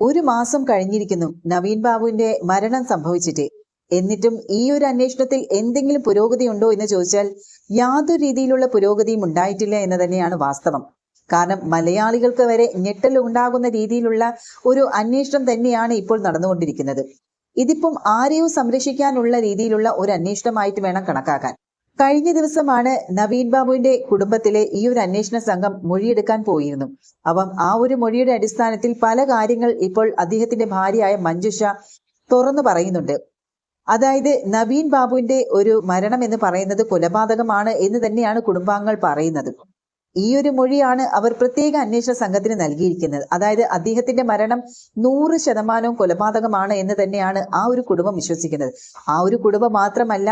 ഒരു മാസം കഴിഞ്ഞിരിക്കുന്നു നവീൻ ബാബുവിന്റെ മരണം സംഭവിച്ചിട്ട്. എന്നിട്ടും ഈ ഒരു അന്വേഷണത്തിൽ എന്തെങ്കിലും പുരോഗതി ഉണ്ടോ എന്ന് ചോദിച്ചാൽ യാതൊരു രീതിയിലുള്ള പുരോഗതിയും ഉണ്ടായിട്ടില്ല എന്ന് തന്നെയാണ് വാസ്തവം. കാരണം മലയാളികൾക്ക് വരെ ഞെട്ടൽ ഉണ്ടാകുന്ന രീതിയിലുള്ള ഒരു അന്വേഷണം തന്നെയാണ് ഇപ്പോൾ നടന്നുകൊണ്ടിരിക്കുന്നത്. ഇതിപ്പം ആരെയോ സംരക്ഷിക്കാനുള്ള രീതിയിലുള്ള ഒരു അന്വേഷണമായിട്ട് വേണം കണക്കാക്കാൻ. കഴിഞ്ഞ ദിവസമാണ് നവീൻ ബാബുവിന്റെ കുടുംബത്തിലെ ഈ ഒരു അന്വേഷണ സംഘം മൊഴിയെടുക്കാൻ പോയിരുന്നു. അപ്പം ആ ഒരു മൊഴിയുടെ അടിസ്ഥാനത്തിൽ പല കാര്യങ്ങൾ ഇപ്പോൾ അദ്ദേഹത്തിന്റെ ഭാര്യയായ മഞ്ജുഷ തുറന്നു പറയുന്നുണ്ട്. അതായത് നവീൻ ബാബുവിന്റെ ഒരു മരണം എന്ന് പറയുന്നത് കൊലപാതകമാണ് എന്ന് തന്നെയാണ് കുടുംബാംഗങ്ങൾ പറയുന്നത്. ഈ ഒരു മൊഴിയാണ് അവർ പ്രത്യേക അന്വേഷണ സംഘത്തിന് നൽകിയിരിക്കുന്നത്. അതായത് അദ്ദേഹത്തിന്റെ മരണം നൂറ് ശതമാനവും കൊലപാതകമാണ് എന്ന് തന്നെയാണ് ആ ഒരു കുടുംബം വിശ്വസിക്കുന്നത്. ആ ഒരു കുടുംബം മാത്രമല്ല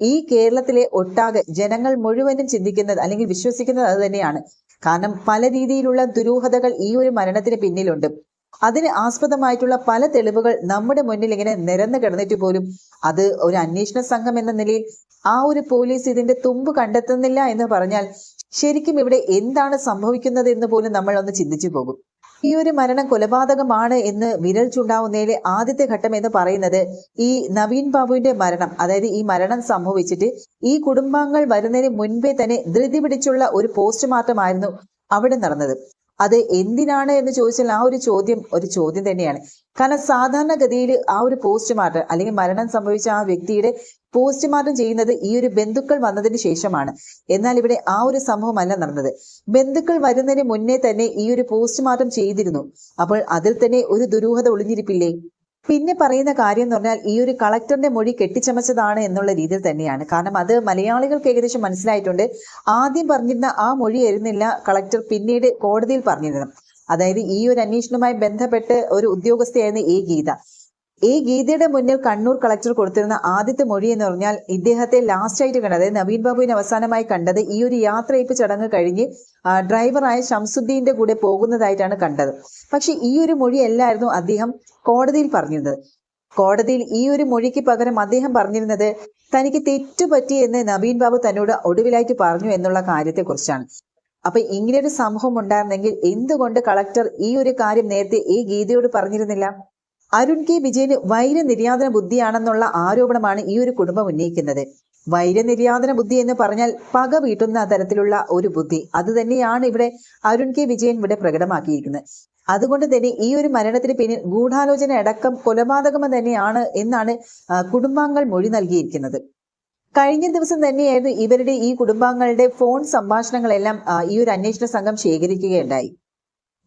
ഈ കേരളത്തിലെ ഒട്ടാകെ ജനങ്ങൾ മുഴുവനും ചിന്തിക്കുന്നത് അല്ലെങ്കിൽ വിശ്വസിക്കുന്നത് അത് തന്നെയാണ്. കാരണം പല രീതിയിലുള്ള ദുരൂഹതകൾ ഈ ഒരു മരണത്തിന് പിന്നിലുണ്ട്. അതിന് ആസ്പദമായിട്ടുള്ള പല തെളിവുകൾ നമ്മുടെ മുന്നിൽ ഇങ്ങനെ നിരന്നു കിടന്നിട്ട് പോലും അത് ഒരു അന്വേഷണ സംഘം എന്ന നിലയിൽ ആ ഒരു പോലീസ് ഇതിന്റെ തുമ്പ് കണ്ടെത്തുന്നില്ല എന്ന് പറഞ്ഞാൽ ശരിക്കും ഇവിടെ എന്താണ് സംഭവിക്കുന്നത് എന്ന് പോലും നമ്മൾ ഒന്ന് ചിന്തിച്ചു പോകും. ഈ ഒരു മരണം കൊലപാതകമാണ് എന്ന് വിരൽ ചൂണ്ടാവുന്നതിലെ ആദ്യത്തെ ഘട്ടം എന്ന് പറയുന്നത് ഈ നവീൻ ബാബുവിന്റെ മരണം. അതായത് ഈ മരണം സംഭവിച്ചിട്ട് ഈ കുടുംബാംഗങ്ങൾ വരുന്നതിന് മുൻപേ തന്നെ ധൃതി പിടിച്ചുള്ള ഒരു പോസ്റ്റ്മോർട്ടമായിരുന്നു അവിടെ നടന്നത്. അത് എന്തിനാണ് എന്ന് ചോദിച്ചാൽ ആ ഒരു ചോദ്യം ഒരു ചോദ്യം തന്നെയാണ്. കാരണം സാധാരണഗതിയിൽ ആ ഒരു പോസ്റ്റ്മോർട്ടം അല്ലെങ്കിൽ മരണം സംഭവിച്ച ആ വ്യക്തിയുടെ പോസ്റ്റ്മോർട്ടം ചെയ്യുന്നത് ഈ ഒരു ബന്ധുക്കൾ വന്നതിന് ശേഷമാണ്. എന്നാൽ ഇവിടെ ആ ഒരു സംഭവമല്ല നടന്നത്. ബന്ധുക്കൾ വരുന്നതിന് മുന്നേ തന്നെ ഈ ഒരു പോസ്റ്റ്മോർട്ടം ചെയ്തിരുന്നു. അപ്പോൾ അതിൽ തന്നെ ഒരു ദുരൂഹത ഒളിഞ്ഞിരിപ്പില്ലേ? പിന്നെ പറയുന്ന കാര്യം എന്ന് പറഞ്ഞാൽ ഈ ഒരു കളക്ടറിന്റെ മൊഴി കെട്ടിച്ചമച്ചതാണ് എന്നുള്ള രീതിയിൽ തന്നെയാണ്. കാരണം അത് മലയാളികൾക്ക് ഏകദേശം മനസ്സിലായിട്ടുണ്ട്. ആദ്യം പറഞ്ഞിരുന്ന ആ മൊഴി ആയിരുന്നില്ല കളക്ടർ പിന്നീട് കോടതിയിൽ പറഞ്ഞിരുന്നത്. അതായത് ഈ ഒരു അന്വേഷണവുമായി ബന്ധപ്പെട്ട് ഒരു ഉദ്യോഗസ്ഥയായിരുന്നു എ ഗീത. ഈ ഗീതയുടെ മുന്നിൽ കണ്ണൂർ കളക്ടർ കൊടുത്തിരുന്ന ആദ്യത്തെ മൊഴി എന്ന് പറഞ്ഞാൽ ഇദ്ദേഹത്തെ ലാസ്റ്റ് ആയിട്ട് കണ്ടത് നവീൻ ബാബുവിനെ അവസാനമായി കണ്ടത് ഈ ഒരു യാത്രയപ്പ് ചടങ്ങ് കഴിഞ്ഞ് ഡ്രൈവറായ ഷംസുദ്ദീന്റെ കൂടെ പോകുന്നതായിട്ടാണ് കണ്ടത്. പക്ഷെ ഈ ഒരു മൊഴി അല്ലായിരുന്നു അദ്ദേഹം കോടതിയിൽ പറഞ്ഞിരുന്നത്. കോടതിയിൽ ഈ ഒരു മൊഴിക്ക് പകരം അദ്ദേഹം പറഞ്ഞിരുന്നത് തനിക്ക് തെറ്റുപറ്റി എന്ന് നവീൻ ബാബു തന്നോട് ഒടുവിലായിട്ട് പറഞ്ഞു എന്നുള്ള കാര്യത്തെക്കുറിച്ചാണ്. അപ്പൊ ഇങ്ങനെ ഒരു സംഭവം ഉണ്ടായിരുന്നെങ്കിൽ എന്തുകൊണ്ട് കളക്ടർ ഈ ഒരു കാര്യം നേരത്തെ ഈ ഗീതയോട് പറഞ്ഞിരുന്നില്ല? അരുൺ കെ. വിജയന് വൈരനിര്യാതന ബുദ്ധിയാണെന്നുള്ള ആരോപണമാണ് ഈ ഒരു കുടുംബം ഉന്നയിക്കുന്നത്. വൈരനിര്യാതന ബുദ്ധി എന്ന് പറഞ്ഞാൽ പക വീട്ടുന്ന തരത്തിലുള്ള ഒരു ബുദ്ധി. അത് തന്നെയാണ് ഇവിടെ അരുൺ കെ. വിജയൻ ഇവിടെ പ്രകടമാക്കിയിരിക്കുന്നത്. അതുകൊണ്ട് തന്നെ ഈ ഒരു മരണത്തിന് പിന്നിൽ ഗൂഢാലോചന അടക്കം കൊലപാതകം തന്നെയാണ് എന്നാണ് കുടുംബാംഗങ്ങൾ മൊഴി നൽകിയിരിക്കുന്നത്. കഴിഞ്ഞ ദിവസം തന്നെയായിരുന്നു ഇവരുടെ ഈ കുടുംബാംഗങ്ങളുടെ ഫോൺ സംഭാഷണങ്ങളെല്ലാം ഈ ഒരു അന്വേഷണ സംഘം ശേഖരിക്കുകയുണ്ടായി.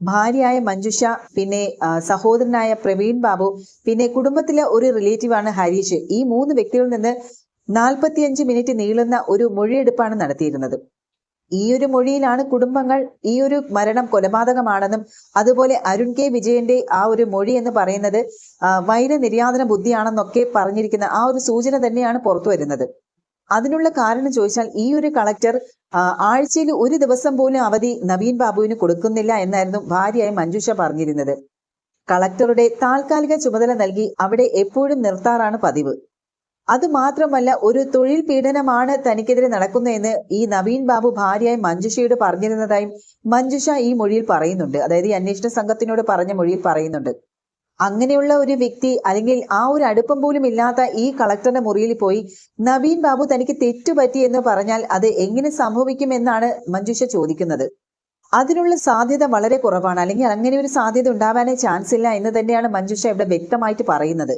ഭാര്യയായ മഞ്ജുഷ പിന്നെ സഹോദരനായ പ്രവീൺ ബാബു പിന്നെ കുടുംബത്തിലെ ഒരു റിലേറ്റീവാണ് ഹരീഷ്. ഈ മൂന്ന് വ്യക്തികളിൽ നിന്ന് നാൽപ്പത്തിയഞ്ച് മിനിറ്റ് നീളുന്ന ഒരു മൊഴിയെടുപ്പാണ് നടത്തിയിരുന്നത്. ഈ ഒരു മൊഴിയിലാണ് കുടുംബങ്ങൾ ഈ ഒരു മരണം കൊലപാതകമാണെന്നും അതുപോലെ അരുൺ കെ വിജയന്റെ ആ ഒരു മൊഴി എന്ന് പറയുന്നത് വൈര നിര്യാതന ബുദ്ധിയാണെന്നൊക്കെ പറഞ്ഞിരിക്കുന്ന ആ ഒരു സൂചന തന്നെയാണ് പുറത്തു വരുന്നത്. അതിനുള്ള കാരണം ചോദിച്ചാൽ ഈ ഒരു കളക്ടർ ആഴ്ചയിൽ ഒരു ദിവസം പോലും അവധി നവീൻ ബാബുവിന് കൊടുക്കുന്നില്ല എന്നായിരുന്നു ഭാര്യയായ മഞ്ജുഷ പറഞ്ഞിരുന്നത്. കളക്ടറുടെ താൽക്കാലിക ചുമതല നൽകി അവിടെ എപ്പോഴും നിർത്താറാണ് പതിവ്. അത് മാത്രമല്ല ഒരു തൊഴിൽ പീഡനമാണ് തനിക്കെതിരെ നടക്കുന്നതെന്ന് ഈ നവീൻ ബാബു ഭാര്യയായി മഞ്ജുഷയോട് പറഞ്ഞിരുന്നതായും മഞ്ജുഷ ഈ മൊഴിയിൽ പറയുന്നുണ്ട്. അതായത് ഈ അന്വേഷണ സംഘത്തിനോട് പറഞ്ഞ മൊഴിയിൽ പറയുന്നുണ്ട്. അങ്ങനെയുള്ള ഒരു വ്യക്തി അല്ലെങ്കിൽ ആ ഒരു അടുപ്പം പോലും ഇല്ലാത്ത ഈ കളക്ടറുടെ മുറിയിൽ പോയി നവീൻ ബാബു തനിക്ക് തെറ്റുപറ്റി എന്ന് പറഞ്ഞാൽ അത് എങ്ങനെ സംഭവിക്കും എന്നാണ് മഞ്ജുഷ ചോദിക്കുന്നത്. അതിനുള്ള സാധ്യത വളരെ കുറവാണ്. അല്ലെങ്കിൽ അങ്ങനെ ഒരു സാധ്യത ഉണ്ടാവാനേ ചാൻസ് ഇല്ല എന്ന് തന്നെയാണ് മഞ്ജുഷ ഇവിടെ വ്യക്തമായിട്ട് പറയുന്നത്.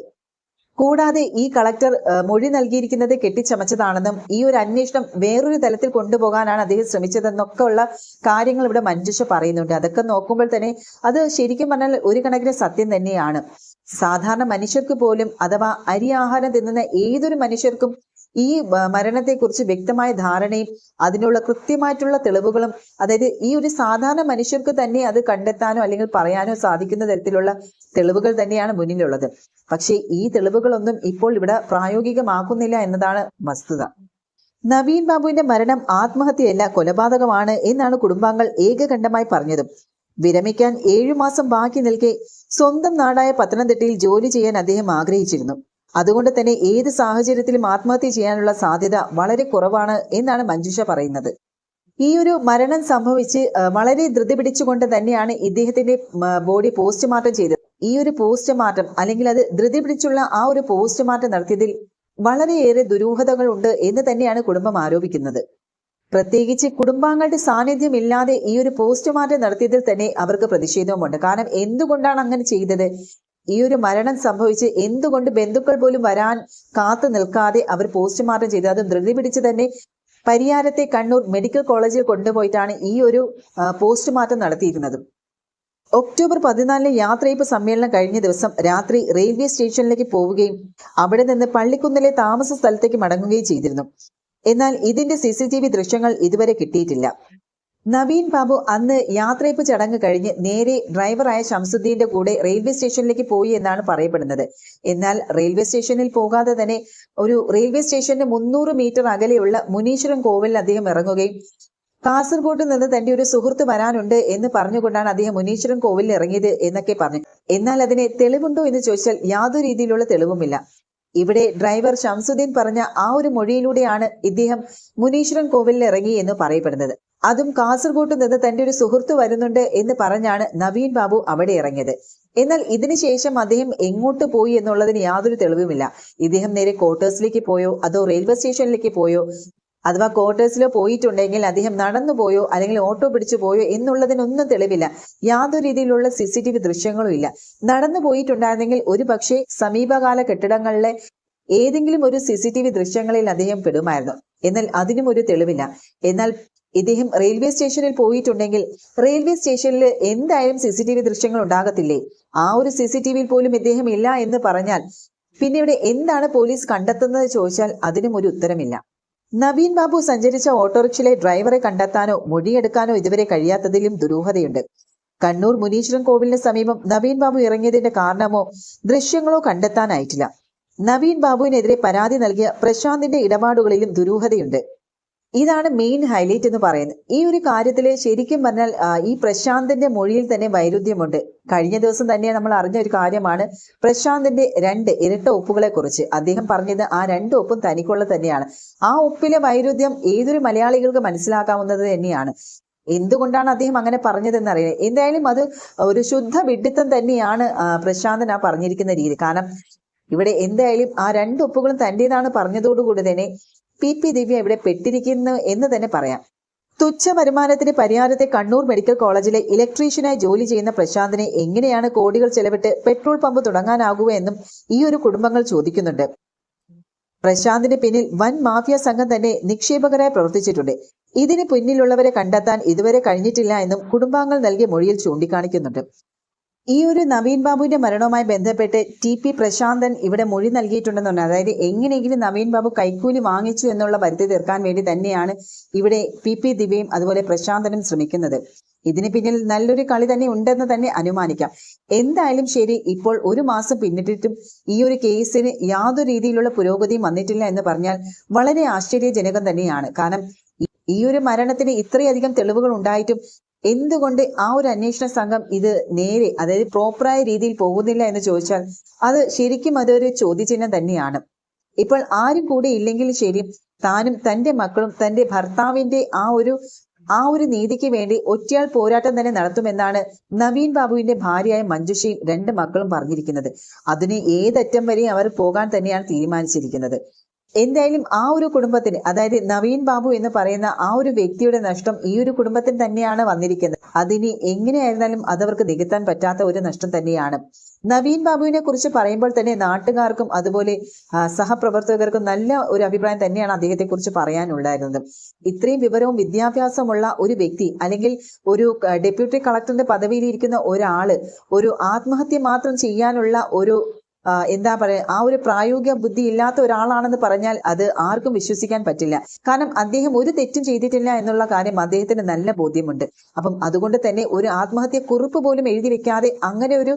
കൂടാതെ ഈ കളക്ടർ മൊഴി നൽകിയിരിക്കുന്നത് കെട്ടിച്ചമച്ചതാണെന്നും ഈ ഒരു അന്വേഷണം വേറൊരു തലത്തിൽ കൊണ്ടുപോകാനാണ് അദ്ദേഹം ശ്രമിച്ചതെന്നൊക്കെ ഉള്ള കാര്യങ്ങൾ ഇവിടെ മഞ്ജുഷ പറയുന്നുണ്ട്. അതൊക്കെ നോക്കുമ്പോൾ തന്നെ അത് ശരിക്കും പറഞ്ഞാൽ ഒരു കണക്കിന് സത്യം തന്നെയാണ്. സാധാരണ മനുഷ്യർക്ക് പോലും അഥവാ അരി ആഹാരം തിന്നുന്ന ഏതൊരു മനുഷ്യർക്കും ഈ മരണത്തെക്കുറിച്ച് വ്യക്തമായ ധാരണയും അതിനുള്ള കൃത്യമായിട്ടുള്ള തെളിവുകളും അതായത് ഈ ഒരു സാധാരണ മനുഷ്യർക്ക് തന്നെ അത് കണ്ടെത്താനോ അല്ലെങ്കിൽ പറയാനോ സാധിക്കുന്ന തരത്തിലുള്ള തെളിവുകൾ തന്നെയാണ് മുന്നിലുള്ളത്. പക്ഷേ ഈ തെളിവുകളൊന്നും ഇപ്പോൾ ഇവിടെ പ്രായോഗികമാക്കുന്നില്ല എന്നതാണ് വസ്തുത. നവീൻ ബാബുവിന്റെ മരണം ആത്മഹത്യയല്ല കൊലപാതകമാണ് എന്നാണ് കുടുംബാംഗങ്ങൾ ഏകകണ്ഠമായി പറഞ്ഞതും. വിരമിക്കാൻ ഏഴു മാസം ബാക്കി നിൽക്കെ സ്വന്തം നാടായ പത്തനംതിട്ടയിൽ ജോലി ചെയ്യാൻ അദ്ദേഹം ആഗ്രഹിച്ചിരുന്നു. അതുകൊണ്ട് തന്നെ ഏത് സാഹചര്യത്തിലും ആത്മഹത്യ ചെയ്യാനുള്ള സാധ്യത വളരെ കുറവാണ് എന്നാണ് മഞ്ജുഷ പറയുന്നത്. ഈ ഒരു മരണം സംഭവിച്ച് വളരെ ധൃതി പിടിച്ചുകൊണ്ട് തന്നെയാണ് ഇദ്ദേഹത്തിന്റെ ബോഡി പോസ്റ്റ്മോർട്ടം ചെയ്തത്. ഈ ഒരു പോസ്റ്റ്മോർട്ടം അല്ലെങ്കിൽ അത് ധൃതി പിടിച്ചുള്ള ആ ഒരു പോസ്റ്റ്മോർട്ടം നടത്തിയതിൽ വളരെയേറെ ദുരൂഹതകൾ ഉണ്ട് എന്ന് തന്നെയാണ് കുടുംബം ആരോപിക്കുന്നത്. പ്രത്യേകിച്ച് കുടുംബാംഗങ്ങളുടെ സാന്നിധ്യം ഇല്ലാതെ ഈ ഒരു പോസ്റ്റ്മോർട്ടം നടത്തിയതിൽ തന്നെ അവർക്ക് പ്രതിഷേധവുമുണ്ട്. കാരണം എന്തുകൊണ്ടാണ് അങ്ങനെ ചെയ്തത്? ഈ ഒരു മരണം സംഭവിച്ച് എന്തുകൊണ്ട് ബന്ധുക്കൾ പോലും വരാൻ കാത്തു നിൽക്കാതെ അവർ പോസ്റ്റ്മോർട്ടം ചെയ്തു? അതും ധൃതി പിടിച്ച് തന്നെ പരിയാരത്തെ കണ്ണൂർ മെഡിക്കൽ കോളേജിൽ കൊണ്ടുപോയിട്ടാണ് ഈ ഒരു പോസ്റ്റ്മോർട്ടം നടത്തിയിരുന്നത്. ഒക്ടോബർ പതിനാലിന് യാത്രയപ്പ് സമ്മേളനം കഴിഞ്ഞ ദിവസം രാത്രി റെയിൽവേ സ്റ്റേഷനിലേക്ക് പോവുകയും അവിടെ നിന്ന് പള്ളിക്കുന്നിലെ താമസ സ്ഥലത്തേക്ക് മടങ്ങുകയും ചെയ്തിരുന്നു. എന്നാൽ ഇതിന്റെ സി സി ടി വി ദൃശ്യങ്ങൾ ഇതുവരെ കിട്ടിയിട്ടില്ല. നവീൻ ബാബു അന്ന് യാത്രയപ്പ് ചടങ്ങ് കഴിഞ്ഞ് നേരെ ഡ്രൈവറായ ഷംസുദ്ദീന്റെ കൂടെ റെയിൽവേ സ്റ്റേഷനിലേക്ക് പോയി എന്നാണ് പറയപ്പെടുന്നത്. എന്നാൽ റെയിൽവേ സ്റ്റേഷനിൽ പോകാതെ തന്നെ ഒരു റെയിൽവേ സ്റ്റേഷന്റെ മുന്നൂറ് മീറ്റർ അകലെയുള്ള മുനീശ്വരം കോവിലിൽ അദ്ദേഹം ഇറങ്ങുകയും കാസർഗോട്ട് നിന്ന് തന്റെ ഒരു സുഹൃത്ത് വരാനുണ്ട് എന്ന് പറഞ്ഞുകൊണ്ടാണ് അദ്ദേഹം മുനീശ്വരം കോവിലിൽ ഇറങ്ങിയത് എന്നൊക്കെ പറഞ്ഞു. എന്നാൽ അതിനെ തെളിവുണ്ടോ എന്ന് ചോദിച്ചാൽ യാതൊരു രീതിയിലുള്ള തെളിവുമില്ല. ഇവിടെ ഡ്രൈവർ ഷംസുദ്ദീൻ പറഞ്ഞ ആ ഒരു മൊഴിയിലൂടെയാണ് ഇദ്ദേഹം മുനീശ്വരൻ കോവിലിൽ ഇറങ്ങി എന്ന് പറയപ്പെടുന്നത്. അതും കാസർഗോട്ട് നിന്ന് തന്റെ ഒരു സുഹൃത്ത് വരുന്നുണ്ട് എന്ന് പറഞ്ഞാണ് നവീൻ ബാബു അവിടെ ഇറങ്ങിയത്. എന്നാൽ ഇതിനുശേഷം അദ്ദേഹം എങ്ങോട്ട് പോയി എന്നുള്ളതിന് യാതൊരു തെളിവുമില്ല. ഇദ്ദേഹം നേരെ ക്വാർട്ടേഴ്സിലേക്ക് പോയോ അതോ റെയിൽവേ സ്റ്റേഷനിലേക്ക് പോയോ അഥവാ ക്വാർട്ടേഴ്സിലോ പോയിട്ടുണ്ടെങ്കിൽ അദ്ദേഹം നടന്നു പോയോ അല്ലെങ്കിൽ ഓട്ടോ പിടിച്ചു പോയോ എന്നുള്ളതിനൊന്നും തെളിവില്ല. യാതൊരു രീതിയിലുള്ള സി സി ടി വി ദൃശ്യങ്ങളും ഇല്ല. നടന്നു പോയിട്ടുണ്ടായിരുന്നെങ്കിൽ ഒരു പക്ഷേ സമീപകാല കെട്ടിടങ്ങളിലെ ഏതെങ്കിലും ഒരു സി സി ടി വി ദൃശ്യങ്ങളിൽ അദ്ദേഹം പെടുമായിരുന്നു. എന്നാൽ അതിനും ഒരു തെളിവില്ല. എന്നാൽ ഇദ്ദേഹം റെയിൽവേ സ്റ്റേഷനിൽ പോയിട്ടുണ്ടെങ്കിൽ റെയിൽവേ സ്റ്റേഷനിൽ എന്തായാലും സി സി ടി വി ദൃശ്യങ്ങൾ ഉണ്ടാകത്തില്ലേ? ആ ഒരു സി സി ടി വിയിൽ പോലും ഇദ്ദേഹം ഇല്ല എന്ന് പറഞ്ഞാൽ പിന്നെ ഇവിടെ എന്താണ് പോലീസ് കണ്ടെത്തുന്നത് ചോദിച്ചാൽ അതിനും ഒരു ഉത്തരമില്ല. നവീൻ ബാബു സഞ്ചരിച്ച ഓട്ടോറിക്ഷയിലെ ഡ്രൈവറെ കണ്ടെത്താനോ മൊഴിയെടുക്കാനോ ഇതുവരെ കഴിയാത്തതിലും ദുരൂഹതയുണ്ട്. കണ്ണൂർ മുനീശ്വരൻ കോവിലിന് സമീപം നവീൻ ബാബു ഇറങ്ങിയതിന്റെ കാരണമോ ദൃശ്യങ്ങളോ കണ്ടെത്താനായിട്ടില്ല. നവീൻ ബാബുവിനെതിരെ പരാതി നൽകിയ പ്രശാന്തിന്റെ ഇടപാടുകളിലും ദുരൂഹതയുണ്ട്. ഇതാണ് മെയിൻ ഹൈലൈറ്റ് എന്ന് പറയുന്നത്. ഈ ഒരു കാര്യത്തിൽ ശരിക്കും പറഞ്ഞാൽ ഈ പ്രശാന്തിന്റെ മൊഴിയിൽ തന്നെ വൈരുദ്ധ്യമുണ്ട്. കഴിഞ്ഞ ദിവസം തന്നെ നമ്മൾ അറിഞ്ഞ ഒരു കാര്യമാണ് പ്രശാന്തിന്റെ രണ്ട് ഇരട്ട ഒപ്പുകളെ കുറിച്ച് അദ്ദേഹം പറഞ്ഞത് ആ രണ്ട് ഒപ്പും തനിക്കുള്ള തന്നെയാണ്. ആ ഒപ്പിലെ വൈരുദ്ധ്യം ഏതൊരു മലയാളികൾക്ക് മനസ്സിലാക്കാവുന്നത് തന്നെയാണ്. എന്തുകൊണ്ടാണ് അദ്ദേഹം അങ്ങനെ പറഞ്ഞതെന്ന് അറിയില്ല. എന്തായാലും അത് ഒരു ശുദ്ധ വിഡിത്തം തന്നെയാണ് പ്രശാന്തൻ ആ പറഞ്ഞിരിക്കുന്ന രീതി. കാരണം ഇവിടെ എന്തായാലും ആ രണ്ട് ഒപ്പുകളും തന്റേതാണ് പറഞ്ഞതോടുകൂടി തന്നെ പി. പി. ദിവ്യ ഇവിടെ പെട്ടിരിക്കുന്നു എന്ന് തന്നെ പറയാം. തുച്ഛ വരുമാനത്തിന് പരിഹാരത്തെ കണ്ണൂർ മെഡിക്കൽ കോളേജിലെ ഇലക്ട്രീഷ്യനായി ജോലി ചെയ്യുന്ന പ്രശാന്തിനെ എങ്ങനെയാണ് കോടികൾ ചെലവിട്ട് പെട്രോൾ പമ്പ് തുടങ്ങാനാകുക എന്നും ഈ ഒരു കുടുംബങ്ങൾ ചോദിക്കുന്നുണ്ട്. പ്രശാന്തിന് പിന്നിൽ വൻ മാഫിയ സംഘം തന്നെ നിക്ഷേപകരായി പ്രവർത്തിച്ചിട്ടുണ്ട്. ഇതിന് പിന്നിലുള്ളവരെ കണ്ടെത്താൻ ഇതുവരെ കഴിഞ്ഞിട്ടില്ല എന്നും കുടുംബാംഗങ്ങൾ നൽകിയ മൊഴിയിൽ ചൂണ്ടിക്കാണിക്കുന്നുണ്ട്. ഈ ഒരു നവീൻ ബാബുവിന്റെ മരണവുമായി ബന്ധപ്പെട്ട് ടി പി പ്രശാന്തൻ ഇവിടെ മൊഴി നൽകിയിട്ടുണ്ടെന്നുണ്ട്. അതായത് എങ്ങനെയെങ്കിലും നവീൻ ബാബു കൈക്കൂലി വാങ്ങിച്ചു എന്നുള്ള വരുത്തി തീർക്കാൻ വേണ്ടി തന്നെയാണ് ഇവിടെ പി പി ദിവ്യയും അതുപോലെ പ്രശാന്തനും ശ്രമിക്കുന്നത്. ഇതിന് പിന്നിൽ നല്ലൊരു കളി തന്നെ ഉണ്ടെന്ന് തന്നെ അനുമാനിക്കാം. എന്തായാലും ശരി ഇപ്പോൾ ഒരു മാസം പിന്നിട്ടിട്ടും ഈ ഒരു കേസിന് യാതൊരു രീതിയിലുള്ള പുരോഗതിയും വന്നിട്ടില്ല എന്ന് പറഞ്ഞാൽ വളരെ ആശ്ചര്യജനകം തന്നെയാണ്. കാരണം ഈ ഒരു മരണത്തിന് ഇത്രയധികം തെളിവുകൾ ഉണ്ടായിട്ടും എന്തുകൊണ്ട് ആ ഒരു അന്വേഷണ സംഘം ഇത് നേരെ അതായത് പ്രോപ്പറായ രീതിയിൽ പോകുന്നില്ല എന്ന് ചോദിച്ചാൽ അത് ശരിക്കും അതൊരു ചോദ്യചിഹ്നം തന്നെയാണ്. ഇപ്പോൾ ആരും കൂടെ ഇല്ലെങ്കിലും ശരി താനും തന്റെ മക്കളും തന്റെ ഭർത്താവിന്റെ ആ ഒരു ആ ഒരു നീതിക്ക് വേണ്ടി ഒറ്റയാൾ പോരാട്ടം തന്നെ നടത്തുമെന്നാണ് നവീൻ ബാബുവിന്റെ ഭാര്യയായ മഞ്ജുഷയും രണ്ട് മക്കളും പറഞ്ഞിരിക്കുന്നത്. അതിന് ഏതറ്റം വരെയും അവർ പോകാൻ തന്നെയാണ് തീരുമാനിച്ചിരിക്കുന്നത്. എന്തായാലും ആ ഒരു കുടുംബത്തിന് അതായത് നവീൻ ബാബു എന്ന് പറയുന്ന ആ ഒരു വ്യക്തിയുടെ നഷ്ടം ഈ ഒരു കുടുംബത്തിന് തന്നെയാണ് വന്നിരിക്കുന്നത്. അതിനി എങ്ങനെയായിരുന്നാലും അതവർക്ക് നികത്താൻ പറ്റാത്ത ഒരു നഷ്ടം തന്നെയാണ്. നവീൻ ബാബുവിനെ കുറിച്ച് പറയുമ്പോൾ തന്നെ നാട്ടുകാർക്കും അതുപോലെ സഹപ്രവർത്തകർക്കും നല്ല ഒരു അഭിപ്രായം തന്നെയാണ് അദ്ദേഹത്തെ കുറിച്ച് പറയാനുണ്ടായിരുന്നത്. ഇത്രയും വിവരവും വിദ്യാഭ്യാസമുള്ള ഒരു വ്യക്തി അല്ലെങ്കിൽ ഒരു ഡെപ്യൂട്ടി കളക്ടറിന്റെ പദവിയിൽ ഇരിക്കുന്ന ഒരാൾ ഒരു ആത്മഹത്യ മാത്രം ചെയ്യാനുള്ള ഒരു എന്താ പറയാ ആ ഒരു പ്രായോഗിക ബുദ്ധി ഇല്ലാത്ത ഒരാളാണെന്ന് പറഞ്ഞാൽ അത് ആർക്കും വിശ്വസിക്കാൻ പറ്റില്ല. കാരണം അദ്ദേഹം ഒരു തെറ്റും ചെയ്തിട്ടില്ല എന്നുള്ള കാര്യം അദ്ദേഹത്തിന് നല്ല ബോധ്യമുണ്ട്. അപ്പം അതുകൊണ്ട് തന്നെ ഒരു ആത്മഹത്യ കുറിപ്പ് പോലും എഴുതി വെക്കാതെ അങ്ങനെ ഒരു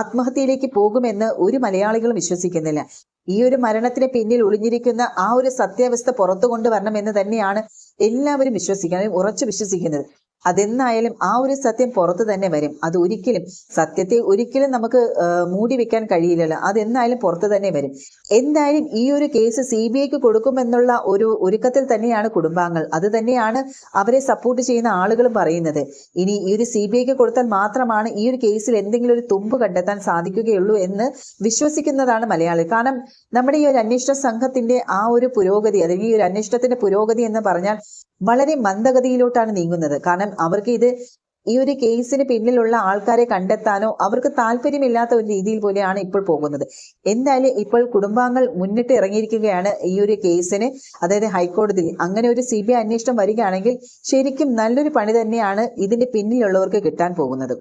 ആത്മഹത്യയിലേക്ക് പോകുമെന്ന് ഒരു മലയാളികളും വിശ്വസിക്കുന്നില്ല. ഈ ഒരു മരണത്തിന് പിന്നിൽ ഒളിഞ്ഞിരിക്കുന്ന ആ ഒരു സത്യാവസ്ഥ പുറത്തു കൊണ്ടുവരണം എന്ന് തന്നെയാണ് എല്ലാവരും വിശ്വസിക്കുന്നത് ഉറച്ചു വിശ്വസിക്കുന്നത്. അതെന്നായാലും ആ ഒരു സത്യം പുറത്ത് തന്നെ വരും. അത് ഒരിക്കലും സത്യത്തെ ഒരിക്കലും നമുക്ക് മൂടി വെക്കാൻ കഴിയില്ലല്ലോ. അതെന്നായാലും പുറത്ത് തന്നെ വരും. എന്തായാലും ഈ ഒരു കേസ് സി ബി ഐക്ക് കൊടുക്കുമെന്നുള്ള ഒരു ഒരുക്കത്തിൽ തന്നെയാണ് കുടുംബാംഗങ്ങൾ. അത് തന്നെയാണ് അവരെ സപ്പോർട്ട് ചെയ്യുന്ന ആളുകളും പറയുന്നത്. ഇനി ഈ ഒരു സി ബി ഐക്ക് കൊടുത്താൽ മാത്രമാണ് ഈ ഒരു കേസിൽ എന്തെങ്കിലും ഒരു തുമ്പ് കണ്ടെത്താൻ സാധിക്കുകയുള്ളൂ എന്ന് വിശ്വസിക്കുന്നതാണ് മലയാളി. കാരണം നമ്മുടെ ഈ ഒരു അന്വേഷണ സംഘത്തിന്റെ ആ ഒരു പുരോഗതി അല്ലെങ്കിൽ ഈ ഒരു അന്വേഷണത്തിന്റെ പുരോഗതി എന്ന് പറഞ്ഞാൽ വളരെ മന്ദഗതിയിലോട്ടാണ് നീങ്ങുന്നത്. കാരണം അവർക്ക് ഇത് ഈ ഒരു കേസിന് പിന്നിലുള്ള ആൾക്കാരെ കണ്ടെത്താനോ അവർക്ക് താല്പര്യമില്ലാത്ത ഒരു രീതിയിൽ പോലെയാണ് ഇപ്പോൾ പോകുന്നത്. എന്തായാലും ഇപ്പോൾ കുടുംബാംഗങ്ങൾ മുന്നിട്ട് ഇറങ്ങിയിരിക്കുകയാണ് ഈ ഒരു കേസിന്. അതായത് ഹൈക്കോടതിയിൽ അങ്ങനെ ഒരു സി ബി ഐ അന്വേഷണം വരികയാണെങ്കിൽ ശരിക്കും നല്ലൊരു പണി തന്നെയാണ് ഇതിന്റെ പിന്നിലുള്ളവർക്ക് കിട്ടാൻ പോകുന്നത്.